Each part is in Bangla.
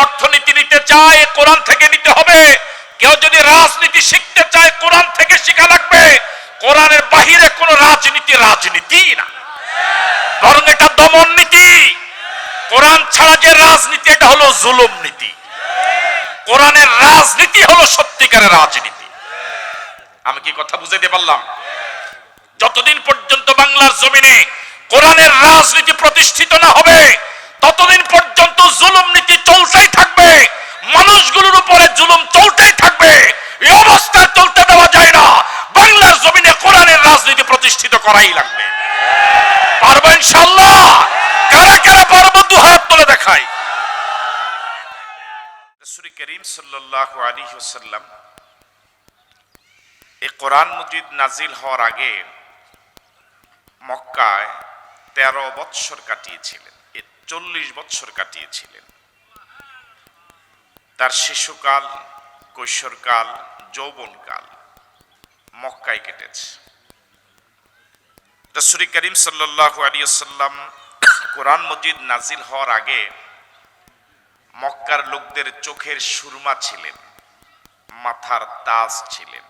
অর্থনীতি নিতে চায়, কোরআন থেকে নিতে হবে। কেউ যদি রাজনীতি শিখতে চায়, কোরআন থেকে শেখা লাগবে। কোরআনের বাহিরে কোনো রাজনীতি রাজনীতি না। বরং এটা দমন নীতি। কোরআন ছাড়া যে রাজনীতি, এটা হলো জুলুম নীতি। কোরআনের রাজনীতি হলো সত্যিকারের রাজনীতি। আমি কি কথা বুঝাইতে পারলাম? যতদিন পর্যন্ত বাংলার জমিনে কোরআনের রাজনীতি প্রতিষ্ঠিত না হবে ততদিন পর্যন্ত জুলুম নীতি চলতেই থাকবে। মানুষগুলোর উপরে জুলুম চলতেই থাকবে। এই অবস্থা চলতে দেওয়া যায় না। বাংলার জমিনে কোরআনের রাজনীতি প্রতিষ্ঠিত করাই লাগবে। পারব ইনশাল্লাহ কারা কারা পারব দু হাত তুলে দেখাই। রসুল করিম সাল্লাল্লাহু আলাইহি ওয়াসাল্লাম এই কোরআন মজিদ নাজিল হওয়ার আগে মক্কায় তেরো বৎসর কাটিয়েছিলেন। চল্লিশ বৎসর কাটিয়েছিলেন। তার শিশুকাল, কৈশোরকাল, যৌবনকাল মক্কায় কেটেছে। রসুল করিম সাল্লাহ আলিয়াল্লাম কোরআন মজিদ নাজিল হওয়ার আগে মক্কার লোকদের চোখের সুরমা ছিলেন, মাথার তাজ ছিলেন।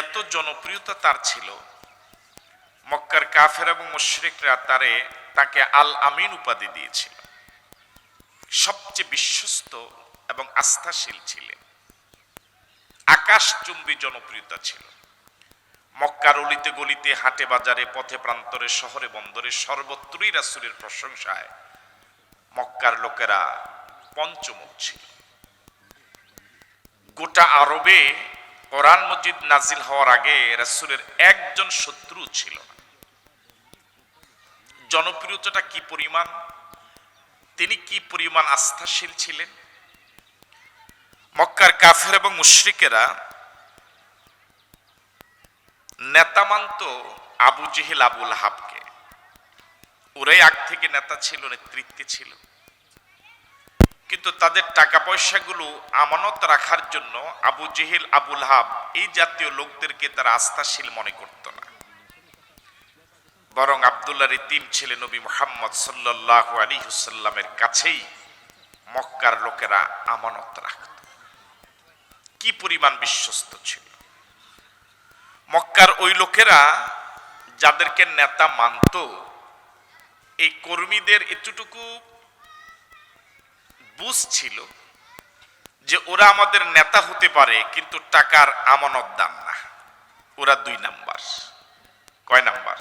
এত জনপ্রিয়তা তার ছিল মক্কার কাফের এবং মুশরিকরা তারে, তাকে আল আমিন উপাধি দিয়েছিল। সবচেয়ে বিশ্বস্ত এবং আস্থাশীল ছিলেন। আকাশচুম্বী জনপ্রিয়তা ছিল। মক্কার অলিতে গলিতে, হাটে বাজারে, পথে প্রান্তরে, শহরে বন্দরে সর্বত্রই রাসুলের প্রশংসায় মক্কার লোকেরা পঞ্চমুখ ছিল। গোটা আরবে কোরআন মজিদ নাজিল হওয়ার আগে রাসুলের একজন শত্রু ছিল না। জনপ্রিয়তাটা কি পরিমাণ? তিনি কি পরিমাণ আস্থাশীল ছিলেন? মক্কার কাফের এবং মুশরিকেরা নেতা মানত আবু জেহেল আবুল হাবকে ওরাই আগ থেকে নেতা ছিল, নেতৃত্বে ছিল। কিন্তু তাদের টাকা পয়সাগুলো আমানত রাখার জন্য আবু জেহেল আবুল হাব এই জাতীয় লোকদেরকে তারা আস্থাশীল মনে করত না বরং আবদুল্লাহ তিন ছেলে নবী মোহাম্মদ সাল্লাহ আলী হুসাল্লামের কাছেই মক্কার লোকেরা আমানত রাখত। কি পরিমাণ বিশ্বস্ত ছিল। মক্কার ওই লোকেরা যাদেরকে নেতা মানত, এই কর্মীদের এতটুকু বুঝ ছিল যে ওরা আমাদের নেতা হতে পারে, কিন্তু টাকার আমানত দান না। ওরা দুই নাম্বার। কয় নাম্বার?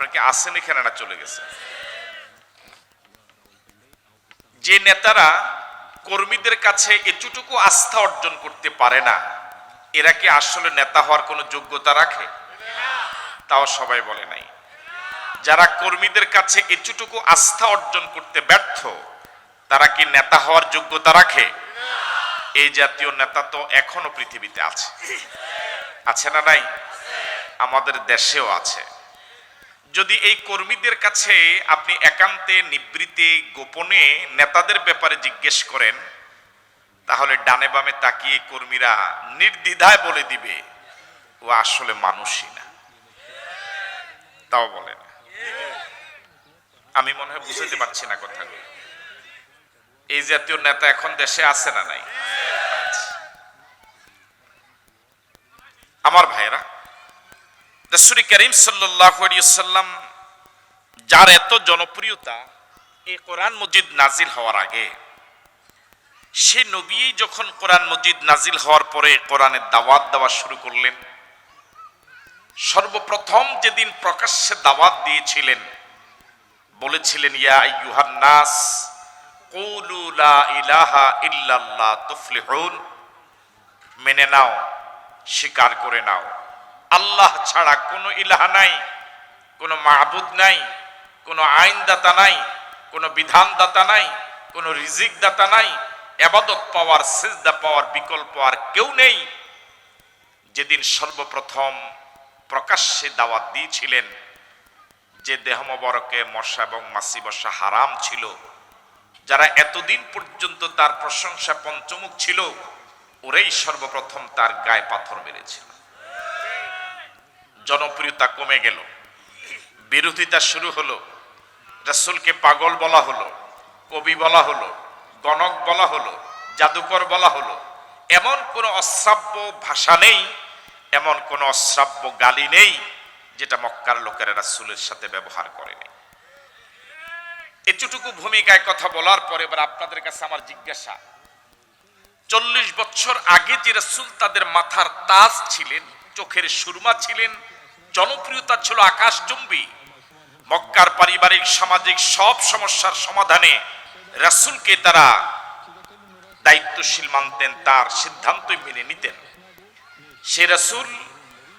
আপনার কি আসেন এখানে না চলে গেছে? যে নেতারা কর্মীদের কাছে এতটুকু আস্থা অর্জন করতে পারে না, এরা কি আসলে নেতা হওয়ার কোনো যোগ্যতা রাখে? তাও সবাই বলে নাই। যারা কর্মীদের কাছে এতটুকু আস্থা অর্জন করতে ব্যর্থ, তারা কি নেতা হওয়ার যোগ্যতা রাখে? এই জাতীয় নেতা তো এখনও পৃথিবীতে আছে। আছে না নাই? আমাদের দেশেও আছে। যদি এই কর্মীদের কাছে আপনি একান্তে নিবৃত্তে গোপনে নেতাদের ব্যাপারে জিজ্ঞেস করেন, তাহলে ডানে বামে তাকিয়ে কর্মীরা নির্দ্বিধায় বলে দিবে, ও আসলে মানুষই না। তাও বলে না। আমি মনে হয় বুঝতে পারছি না কথাগুলো। এই জাতীয় নেতা এখন দেশে আছে না নাই? আমার ভাইরা রসুল করিম সাল্লাম যার এত জনপ্রিয়তা এই কোরআন মজিদ নাজিল হওয়ার আগে, সে নবী যখন কোরআন মজিদ নাজিল হওয়ার পরে কোরআনের দাওয়াত দেওয়া শুরু করলেন, সর্বপ্রথম যেদিন প্রকাশ্যে দাওয়াত দিয়েছিলেন, বলেছিলেন, ইয়া আইয়ুহান নাস, কুলু লা ইলাহা ইল্লাল্লাহ মেনে নাও, স্বীকার করে নাও। আল্লাহ ছাড়া কোনো ইলাহা নাই, কোনো মাহবুদ নাই, কোনো আইনদাতা নাই, কোনো বিধানদাতা নাই, কোনো রিজিক দাতা নাই, এবাদত পাওয়ার, সেজদা পাওয়ার, বিকল্প আর কেউ নেই। যেদিন সর্বপ্রথম প্রকাশ্যে দাওয়াত দিয়েছিলেন, যে দেহমবরকে মশা এবং মাসি বসা হারাম ছিল, যারা এতদিন পর্যন্ত তার প্রশংসা পঞ্চমুখ ছিল, ওরেই সর্বপ্রথম তার গায়ে পাথর মেরেছিল। জনপ্রিয়তা কমে গেল। বিরোধিতা শুরু হলো, রাসূলকে পাগল বলা হলো, কবি বলা হলো, গণক বলা হলো, জাদুকর বলা হলো। এমন কোন অশ্রাব্য ভাষা নেই, এমন কোন অশ্রাব্য গালি নেই, যেটা মক্কার লোকেরা রাসুলের সাথে ব্যবহার করেনি। এতটুকু ভূমিকায় কথা বলার পরে এবার আপনাদের কাছে আমার জিজ্ঞাসা, চল্লিশ বছর আগে যে রাসুল তাদের মাথার তাজ ছিলেন, চোখের সুরমা ছিলেন জনপ্রিয়তা ছিল আকাশচুম্বী। মক্কার পারিবারিক, সামাজিক সব সমস্যার সমাধানে রাসূলকে তারা দায়িত্বশীল মানতেন, তার সিদ্ধান্তই মেনে নিতেন। সে রাসূল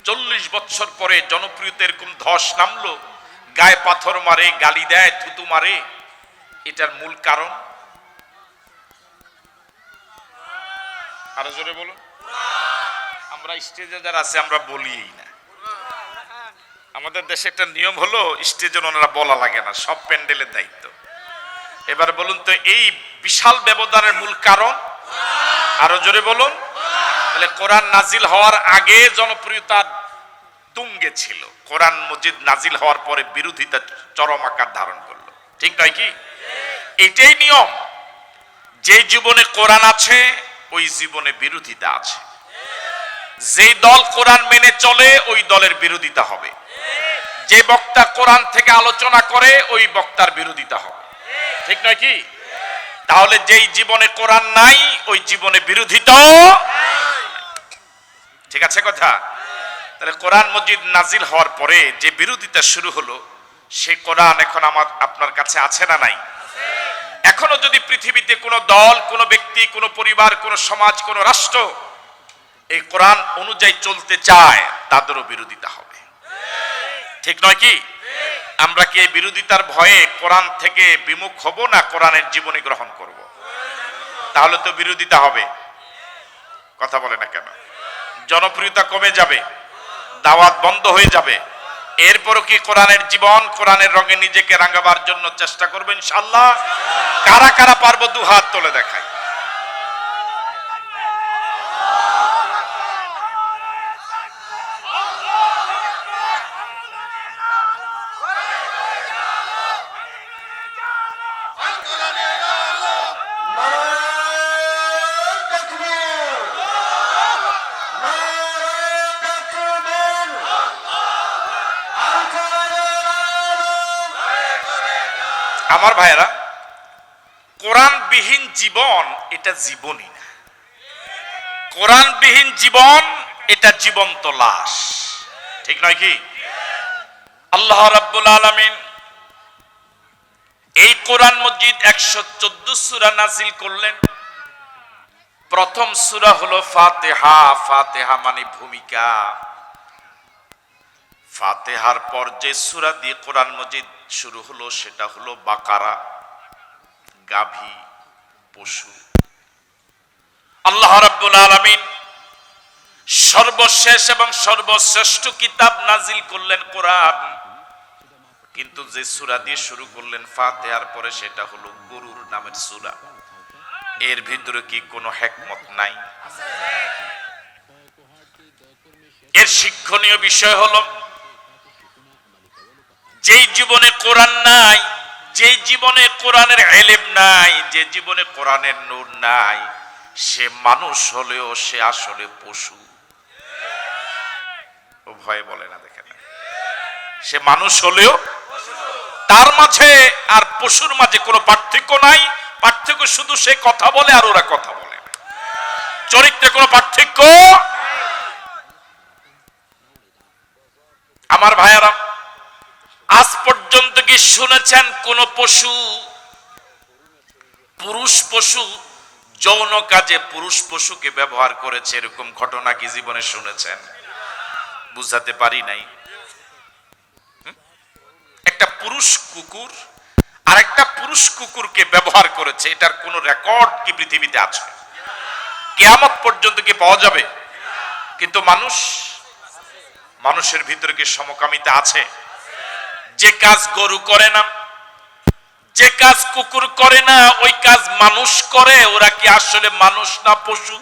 চল্লিশ বছর পরে জনপ্রিয়তা এরকম ধস নামলো, গায়ে পাথর মারে, গালি দেয়, থুতু মারে। এটার মূল কারণ? আরও জোরে বলুন। আমরা স্টেজে যারা আছে, আমরা বলিই না। আমাদের দেশে একটা নিয়ম হলো, স্টেজে ওনারা বলা লাগে না, সব প্যান্ডেলের দায়িত্ব। এবার বলুন তো, এই বিশাল ব্যবধানের মূল কারণ? আরও জোরে বলুন। তাহলে কোরআন নাজিল হওয়ার আগে জনপ্রিয়তা তুঙ্গে ছিল। কোরআন মজিদ নাজিল হওয়ার পরে বিরোধিতা চরম আকার ধারণ করল। ঠিক নয় কি? এটাই নিয়ম। যে জীবনে কোরআন আছে, ওই জীবনে বিরোধিতা আছে। যেই দল কোরআন মেনে চলে, ওই দলের বিরোধিতা হবে। যে বক্তা কোরআন থেকে আলোচনা করে, ওই বক্তার বিরোধিতা হবে ঠিক নয় কি? তাহলে যেই জীবনে কোরআন নাই, ওই জীবনে বিরোধিতাও ঠিক আছে কথা? তাহলে কোরআন মজিদ নাজিল হওয়ার পরে যে বিরোধিতা শুরু হলো, সে কোরআন এখন আমার, আপনার কাছে আছে না নাই? এখনও যদি পৃথিবীতে কোনো দল, কোনো ব্যক্তি, কোনো পরিবার, কোনো সমাজ, কোনো রাষ্ট্র এই কোরআন অনুযায়ী চলতে চায়, তাদেরও বিরোধিতা হবে। ঠিক নয় কি? আমরা কি এই বিরোধিতার ভয়ে কোরআন থেকে বিমুখ হব না কোরআনের জীবনী গ্রহণ করব? তাহলে তো বিরোধিতা হবে। কথা বলে না কেন? জনপ্রিয়তা কমে যাবে, দাওয়াত বন্ধ হয়ে যাবে। এরপরও কি কোরআনের জীবন কোরআনের রঙে নিজেকে রাঙাবার জন্য চেষ্টা করবেন ইনশাল্লাহ কারা কারা পারব দু হাত তুলে দেখায়। আমার ভাইয়েরা, কোরআনবিহীন জীবন এটা জীবনই না। কোরআনবিহীন জীবন এটা জীবন্ত লাশ। ঠিক নয় কি? আল্লাহ রাব্বুল আলামিন এই কোরআন মসজিদ একশো চোদ্দ সুরা নাজিল করলেন। প্রথম সুরা হলো ফাতেহা। ফাতেহা মানে ভূমিকা। ফাতেহার পর যে সুরা দিয়ে কোরআন মজিদ শুরু হলো, সেটা হলো বাকারা, গাভী, পশু। আল্লাহ রাব্বুল আলামিন সর্বশেষ এবং সর্বশ্রেষ্ঠ কিতাব নাজিল করলেন কোরআন। কিন্তু যে সুরা দিয়ে শুরু করলেন ফাতেহার পরে সেটা হলো গরুর নামের সুরা। এর ভিতরে কি কোনো হেকমত নাই? এর শিক্ষণীয় বিষয় হলো যেই জীবনে কোরআন নাই যে জীবনে কোরআনের এলেম নাই, যে জীবনে কোরআনের নূর নাই, সে মানুষ হলেও সে আসলে পশু। ভয়ে বলে না দেখে না সে মানুষ হলেও তার মাঝে আর পশুর মাঝে কোনো পার্থক্য নাই। পার্থক্য শুধু সে কথা বলে আর ওরা কথা বলে। চরিত্রে কোনো পার্থক্য? আমার ভাইয়ারা আজ পর্যন্ত কি শুনেছেন কোন পশু? পুরুষ পশু, যৌন কাজে পুরুষ পশুকে ব্যবহার করেছে, এরকম ঘটনা কি জীবনে শুনেছেন? বুঝাতে পারি নাই? একটা পুরুষ কুকুর আর একটা পুরুষ কুকুরকে ব্যবহার করেছে, এটার কোন রেকর্ড কি পৃথিবীতে আছে? কেয়ামত পর্যন্ত কি পাওয়া যাবে? কিন্তু মানুষ, মানুষের ভিতরে কি সমকামিতা আছে? যে কাজ গরু করে না, যে কাজ কুকুর করে না, ওই কাজ মানুষ করে, ওরা কি আসলে মানুষ না পশু?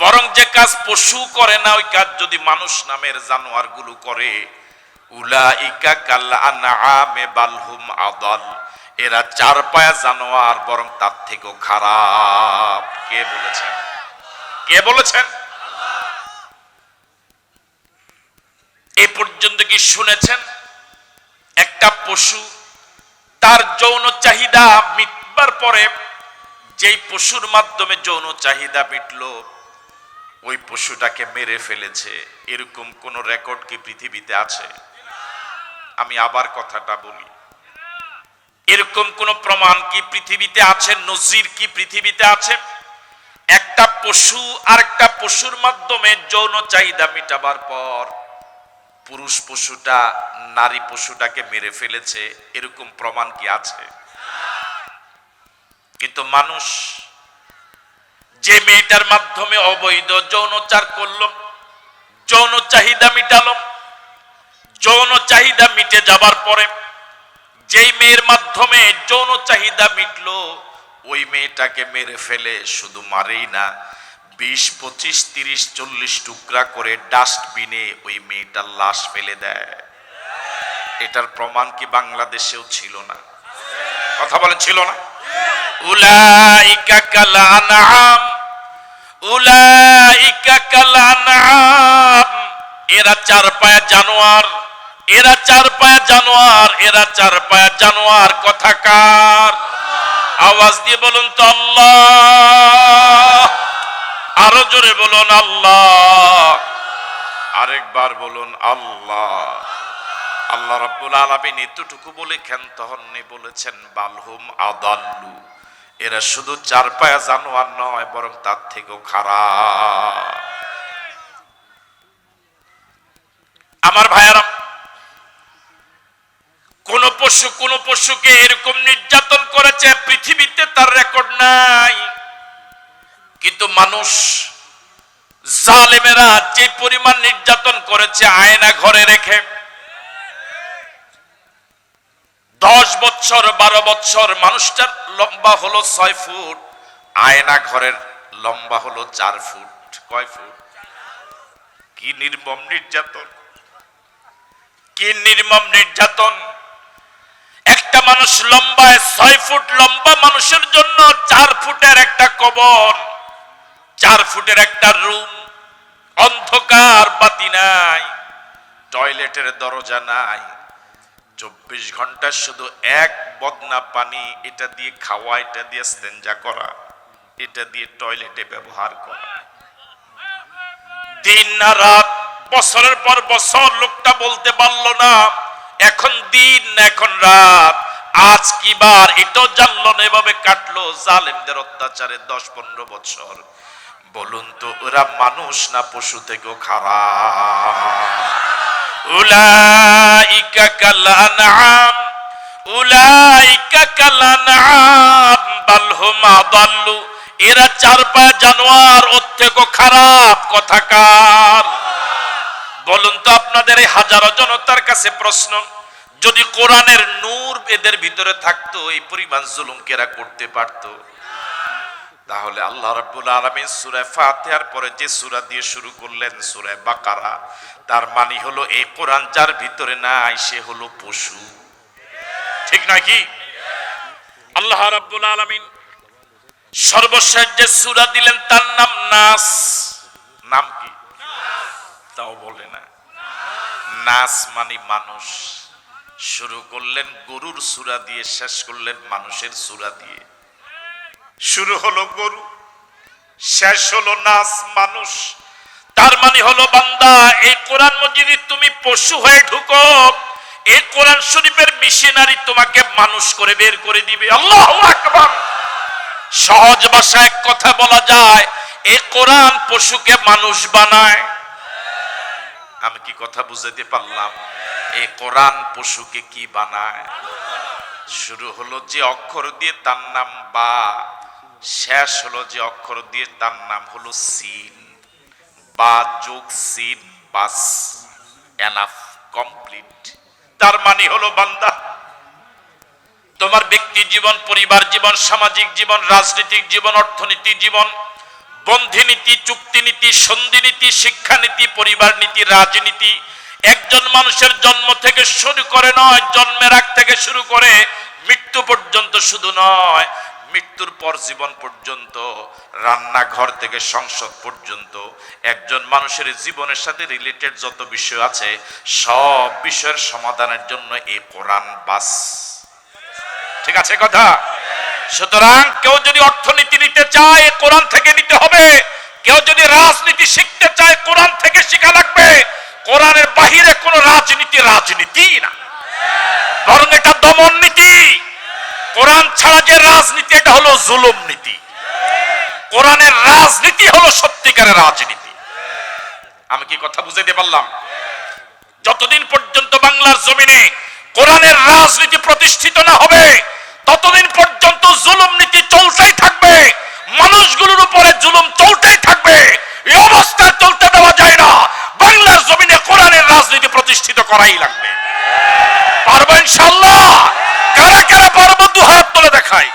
বরং যে কাজ পশু করে না, ওই কাজ যদি মানুষ নামের জানোয়ারগুলো করে, উলাইকা এরা চার পায়া জানোয়ার, বরং তার থেকেও খারাপ। কে বলেছেন? কে বলেছেন? এ পর্যন্ত কি শুনেছেন? একটা পশু, তার যৌন চাহিদা মিটবার পরে যেই পশুর মাধ্যমে যৌন চাহিদা মিটলো, ওই পশুটাকে মেরে ফেলেছে। এরকম কোন রেকর্ড কি পৃথিবীতে আছে? আমি আবার কথাটা বলি। এরকম কোন প্রমাণ কি পৃথিবীতে আছে? নজির কি পৃথিবীতে আছে? একটা পশু আর একটা পশুর মাধ্যমে যৌন চাহিদা মিটাবার পর পুরুষ পশুটা, নারী পশুটাকে মেরে ফেলেছে, এরকম প্রমাণ কি আছে? কিন্তু মানুষ যে মেয়েটার মাধ্যমে অবৈধ যৌনচার করল যৌন চাহিদা মিটালো যৌন চাহিদা মিটে যাবার পরে যেই মেয়ের মাধ্যমে যৌন চাহিদা মিটলো, ওই মেয়েটাকে মেরে ফেলে শুধু মারেই না বিশ, পঁচিশ, তিরিশ, চল্লিশ টুকরা করে ডাস্টবিনে ওই মেয়েটার লাশ ফেলে দেয়। এটার প্রমাণ কি বাংলাদেশেও ছিল না? কথা বলেন ছিল না? উলাইকা কাল আনআম উলাইকা কাল আনআম এরা চার পায়া জানোয়ার, এরা চার পায়া জানোয়ার, এরা চার পায়া জানোয়ার কথাকার আওয়াজ দিয়ে বলুন তো আল্লাহ। আরও জোরে বলুন আল্লাহ। আরেকবার বলুন আল্লাহ। আল্লাহ রাব্বুল আলামিন এতটুকু বলে ক্ষান্ত হননি, বলেছেন বালহুম আদাল্লু। এরা শুধু চার পায়া জানোয়ার নয়, বরং তার থেকেও খারাপ। আমার ভাইয়ারা, কোন পশু কোন পশুকে এরকম নির্যাতন করেছে, পৃথিবীতে তার রেকর্ড নাই। কিন্তু মানুষ জালেমেরা যে পরিমাণ নির্যাতন করেছে আয়না ঘরে রেখে, দশ বছর, বারো বছর, মানুষটার লম্বা হলো ছয় ফুট, আয়না ঘরের লম্বা হলো চার ফুট, কয় ফুট? কি নির্মম নির্যাতন? কি নির্মম নির্যাতন? একটা মানুষ লম্বায় ছয় ফুট লম্বা মানুষের জন্য চার ফুটের একটা কবর। চার ফুটের একটা রুম, অন্ধকার, বাতি নাই, টয়লেটের দরজা নাই। চব্বিশ ঘণ্টা শুধু এক বদনা পানি, এটা দিয়ে খাওয়া, এটা দিয়ে স্তেঞ্জা করা, এটা দিয়ে টয়লেটে ব্যবহার করা। দিন না রাত, বছরের পর বছর লোকটা বলতে পারল না, এখন দিন না এখন রাত, আজ কি বার, এটাও জানলো না, এভাবে কাটলো। জালেমদের অত্যাচারে দশ পনেরো বছর। বলুন তো, ওরা মানুষ না পশু থেকেও খারাপ? এরা চার পায়া জানোয়ার, ওর থেকেও খারাপ কথাকার বলুন তো, আপনাদের এই হাজারো জনতার কাছে প্রশ্ন, যদি কোরআনের নূর এদের ভিতরে থাকতো, এই পরিমাণ জুলুম কেরা করতে পারতো? তাহলে আল্লাহ রাব্বুল আলামিন সূরা ফাতিহার পরে যে সূরা দিয়ে শুরু করলেন, সূরা বাকারা, তার মানে হলো এই কোরআন যার ভিতরে নাই, সে হলো পশু। ঠিক নাকি আল্লাহ রাব্বুল আলামিন সর্বশেষ যে সূরা দিলেন, তার নাম নাস। নাম কি? তাও বলে না। নাস মানে মানুষ। শুরু করলেন, গরুর সূরা দিয়ে, শেষ করলেন মানুষের সূরা দিয়ে। শুরু হলো গরু, শেষ হলো নাচ, মানুষ। তার মানে হলো, বান্দা, এই কোরআন মজিদে তুমি পশু হয়ে ঢুকো, এই কোরআন শরীফের মিশনারি তোমাকে মানুষ করে বের করে দিবে। সহজ ভাষায় কথা বলা যায় এই কোরআন পশুকে মানুষ বানায়। আমি কি কথা বুঝাতে পারলাম? এই কোরআন পশুকে কি বানায়? শুরু হলো যে অক্ষর দিয়ে তার নাম বা। শেষ হলো যে অক্ষর দিয়ে, তার নাম হলো সিন। বা যোগ সিন, বাস, এনাফ, কমপ্লিট। তার মানে হলো, বান্দা, তোমার ব্যক্তি জীবন, পরিবার জীবন, সামাজিক জীবন, রাজনৈতিক জীবন, অর্থনীতি জীবন, বন্ধি নীতি, চুক্তি নীতি, সন্ধি নীতি শিক্ষানীতি পরিবার নীতি, রাজনীতি। একজন মানুষের জন্ম থেকে শুরু করে নয়, জন্মের আগ থেকে শুরু করে মৃত্যু পর্যন্ত শুধু নয় মৃত্যুর পর জীবন পর্যন্ত, রান্নাঘর থেকে সংসদ পর্যন্ত, একজন মানুষের জীবনের সাথে রিলেটেড যত বিষয় আছে, সব বিষয়ের সমাধানের জন্য এই কোরআন বাস। ঠিক আছে কথা? সুতরাং কেউ যদি অর্থনীতি নিতে চায় কোরআন থেকে নিতে হবে। কেউ যদি রাজনীতি শিখতে চায়, কোরআন থেকে শিখা লাগবে। কোরআনের বাহিরে কোন রাজনীতি রাজনীতি না। বরং এটা দমন নীতি। কোরআন ছাড়া যে রাজনীতি, এটা হলো জুলুম নীতি। কোরআনের রাজনীতি হলো সত্যিকারের রাজনীতি। আমি কি কথা বুঝাইতে পারলাম? যতদিন পর্যন্ত বাংলার জমিনে কোরআনের রাজনীতি প্রতিষ্ঠিত না হবে, ততদিন পর্যন্ত জুলুম নীতি চলতেই থাকবে। মানুষগুলোর উপরে জুলুম চলতেই থাকবে। এই অবস্থায় চলতে দেওয়া যায় না। বাংলার জমিনে কোরআনের রাজনীতি প্রতিষ্ঠিত করাই লাগবে। পারব ইনশাল্লাহ কারা কারা পারব? দু হাত তুলে দেখায়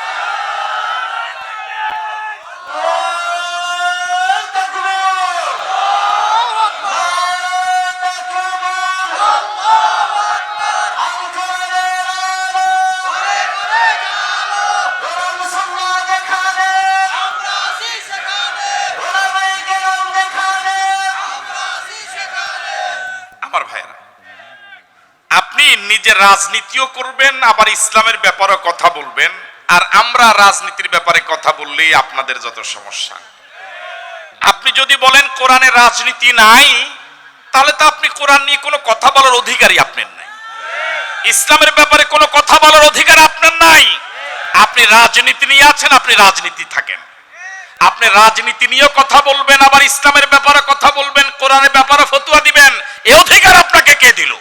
রাজনীতিও করবেন, আবার ইসলামের ব্যাপারে কথা বলবেন। আর আমরা রাজনীতির ব্যাপারে কথা বললেই আপনাদের যত সমস্যা। আপনি যদি বলেন কোরআনে রাজনীতি নাই, তাহলে তো আপনি কোরআন নিয়ে কোনো কথা বলার অধিকারই আপনার নাই। ইসলামের ব্যাপারে কোনো কথা বলার অধিকার আপনার নাই। আপনি রাজনীতি নিয়ে আছেন, আপনি রাজনীতি থাকেন। আপনি রাজনীতি নিয়েও কথা বলবেন, আবার ইসলামের ব্যাপারে কথা বলবেন, কোরআনের ব্যাপারে ফতুয়া দিবেন এই অধিকার আপনাকে কে দিল?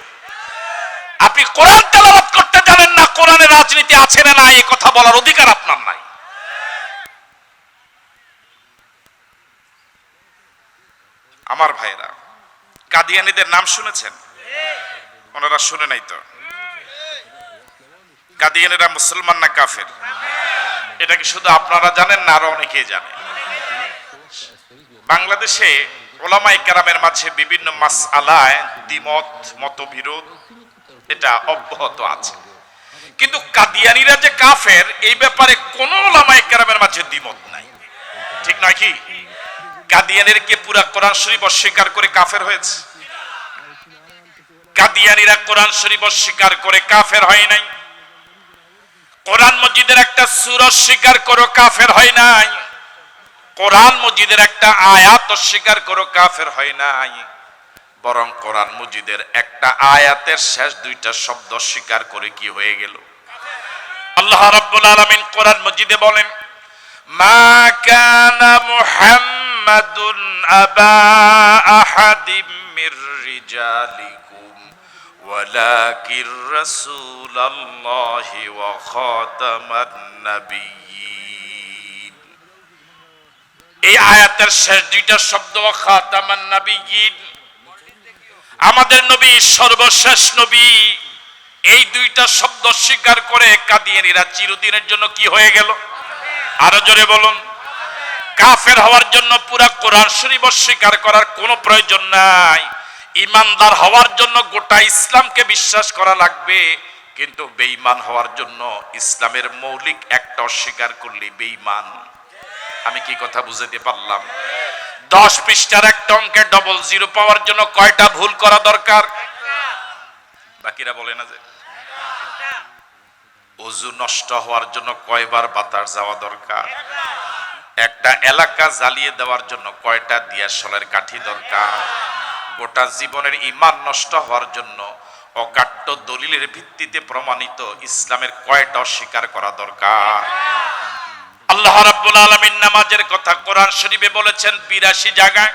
আপনি কোরআন তেলাওয়াত করতে জানেন না কোরআনে রাজনীতি আছে না নাই, এই কথা বলার অধিকার আপনার নাই। আমার ভাইরা কাদিয়ানিদের নাম শুনেছেন? ওনারা শুনে নাই তো? কাদিয়ানিরা মুসলমান না কাফের? এটা কি শুধু আপনারা জানেন না আরও অনেকেই জানে? বাংলাদেশে ওলামাই কেরামের মাঝে বিভিন্ন মাস আলায় দ্বিমত, মতবিরোধ এটা অব্যাহত আছে। কিন্তু কাদিয়ানিরা যে কাফের, এই ব্যাপারে কোন ওলামাই কেরামের মাঝে দ্বিমত নাই। ঠিক নয় কি? কাদিয়ানের কে পুরা কোরআন শরীফ অস্বীকার করে কাফের হয়েছে? কাদিয়ানিরা কোরআন শরীফ অস্বীকার করে কাফের হয় নাই। কোরআন মসজিদের একটা সুর অস্বীকার করো, কাফের হয় নাই। কোরআন মসজিদের একটা আয়াত অস্বীকার করো, কাফের হয় নাই। বরং কোরআন মজিদের একটা আয়াতের শেষ দুইটা শব্দ স্বীকার করে কি হয়ে গেল? আল্লাহ রাব্বুল আলামিন কোরআন মজিদে বলেন, মা কানা মুহাম্মাদুন আবা আহাদিম মির রিজালিকুম ওয়ালাকিন রাসূলুল্লাহি ওয়া খাতামান নাবিয়্যিন। এই আয়াতের শেষ দুইটা শব্দ খাতামান নাবিয়্যিন। আমাদের নবী সর্বশেষ নবী। এই দুইটা শব্দ স্বীকার করে কাদিয়ানিরা চিরদিনের জন্য কি হয়ে গেল? আরও জোরে বলুন। কাফের হওয়ার জন্য পুরা কোরআন শরীফ অস্বীকার করার কোনো প্রয়োজন নাই। ইমানদার হওয়ার জন্য গোটা ইসলামকে বিশ্বাস করা লাগবে, কিন্তু বেঈমান হওয়ার জন্য ইসলামের মৌলিক একটা অস্বীকার করলে বেঈমান। আমি কি কথা বুঝাতে পারলাম? দশ পৃষ্ঠার একটা অঙ্কের ডবল জিরো পাওয়ার জন্য কয়টা ভুল করা দরকার? বাকিরা বলে না যে। অজু নষ্ট হওয়ার জন্য কয়বার বাতাস যাওয়া দরকার? একটা এলাকা জ্বালিয়ে দেওয়ার জন্য কয়টা দিয়া দিয়াশলের কাঠি দরকার? গোটা জীবনের ইমান নষ্ট হওয়ার জন্য অকাট্য দলিলের ভিত্তিতে প্রমাণিত ইসলামের কয়টা অস্বীকার করা দরকার? আল্লাহ রাব্বুল আলামিন নামাজের কথা কোরআন শরীফে বলেছেন 82 জায়গায়।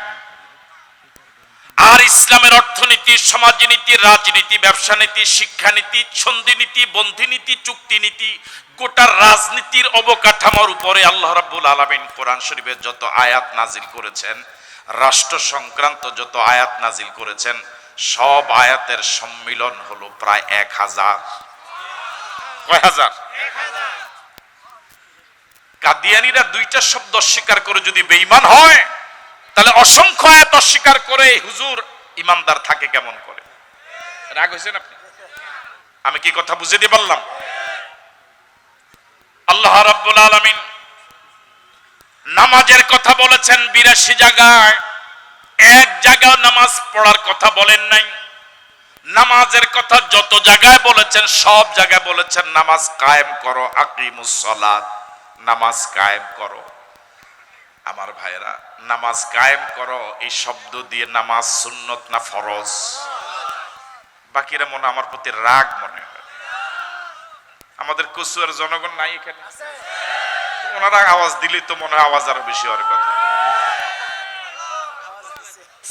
আর ইসলামের অর্থনীতি, সমাজনীতি, রাজনীতি ব্যবসা নীতি শিক্ষানীতি, ছন্দিনীতি, বন্ধিনীতি, চুক্তিনীতি, গোটা রাজনীতির অবকাঠামোর উপরে আল্লাহ রাব্বুল আলামিন কোরআন শরীফের যত আয়াত নাজিল করেছেন, রাষ্ট্র সংক্রান্ত যত আয়াত নাজিল করেছেন, সব আয়াতের সম্মিলন হলো প্রায় এক হাজার। কয় হাজার? কাদিয়ানিরা দুইটা শব্দ অস্বীকার করে যদি বেঈমান হয়, তাহলে অসংখ্য আয়াত অস্বীকার করে হুজুর ইমানদার থাকে কেমন করে? রাগ হয়েছেন আপনি? আমি কি কথা বুঝে দিয়ে বললাম? আল্লাহ রাব্বুল আলামিন নামাজের কথা বলেছেন বিরাশি জায়গায়। এক জায়গায় নামাজ পড়ার কথা বলেন নাই। নামাজের কথা যত জায়গায় বলেছেন, সব জায়গায় বলেছেন, নামাজ কায়েম করো, আকিমুস সালাত। নামাজ কায়েম করো। আমার ভাইরা নামাজ কায়েম করো, এই শব্দ দিয়ে নামাজ সুন্নত না ফরজ? বাকিরা মনে আমার প্রতি রাগ মনে হয়। আমাদের কচুয়ার জনগণ নাই এখানে? ওনারা আওয়াজ দিলে তো মনে হয় আওয়াজ আরও বেশি হওয়ার কথা।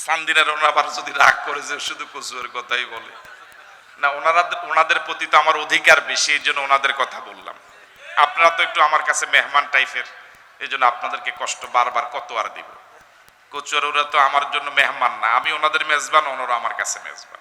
সান্দিনার ওনারা যদি রাগ করে যে শুধু কচুয়ার কথাই বলে। না, ওনারা, ওনাদের প্রতি তো আমার অধিকার বেশি, এই জন্য ওনাদের কথা বললাম। আপনারা তো একটু আমার কাছে মেহমান টাইপের এই জন্য আপনাদেরকে কষ্ট বারবার কত আর দিব। কচুয়ার ওরা তো আমার জন্য মেহমান না, আমি ওনাদের মেজবান, ওনারা আমার কাছে মেজবান।